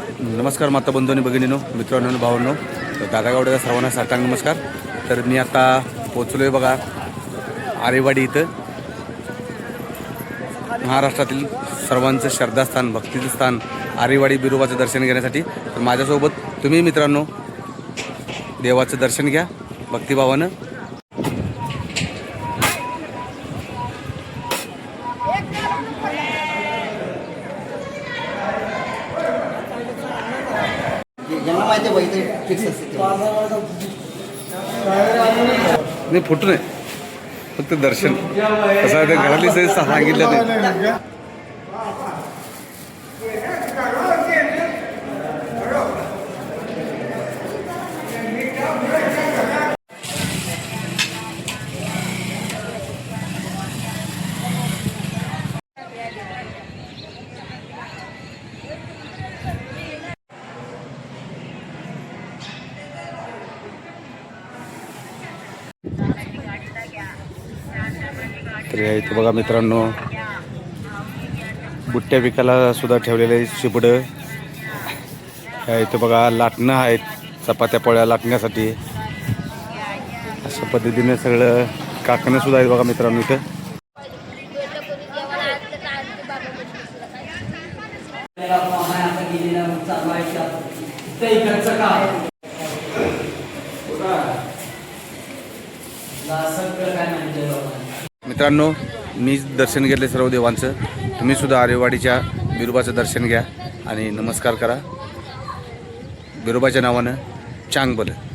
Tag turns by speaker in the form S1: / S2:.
S1: नमस्कार माता बंधूंनी भगिनीनो मित्रांनो भावांनो. तर सर्वांना साष्टांग नमस्कार. तर मी आता पोचलो आहे बघा आरेवाडी इथं. महाराष्ट्रातील सर्वांचं श्रद्धास्थान भक्तीचं स्थान आरेवाडी बिरोबाचं दर्शन घेण्यासाठी. तर माझ्यासोबत तुम्ही मित्रांनो देवाचं दर्शन घ्या भक्तिभावानं. മാറ്റി പോയി ನೀವು ಪುಟ್ಟನೆ ಮತ್ತು ದರ್ಶನ್ ಹೊಸ ಗಣಲಿ ಸಹಿತ ಹಾಗಿಲ್ಲ तर या इथं बघा मित्रांनो बुट्ट्या विकायला सुद्धा ठेवलेले शिपडं या इथं बघा लाटणं आहेत चपात्या पोळ्या लाटण्यासाठी. अशा पद्धतीने सगळं काकणं सुद्धा आहेत बघा मित्रांनो इथं. मित्रांनो मी दर्शन घेतले सर्व देवांचं. तुम्ही सुद्धा आरेवाडीच्या बिरोबाचं दर्शन घ्या आणि नमस्कार करा. बिरोबाच्या नावानं चांग बलं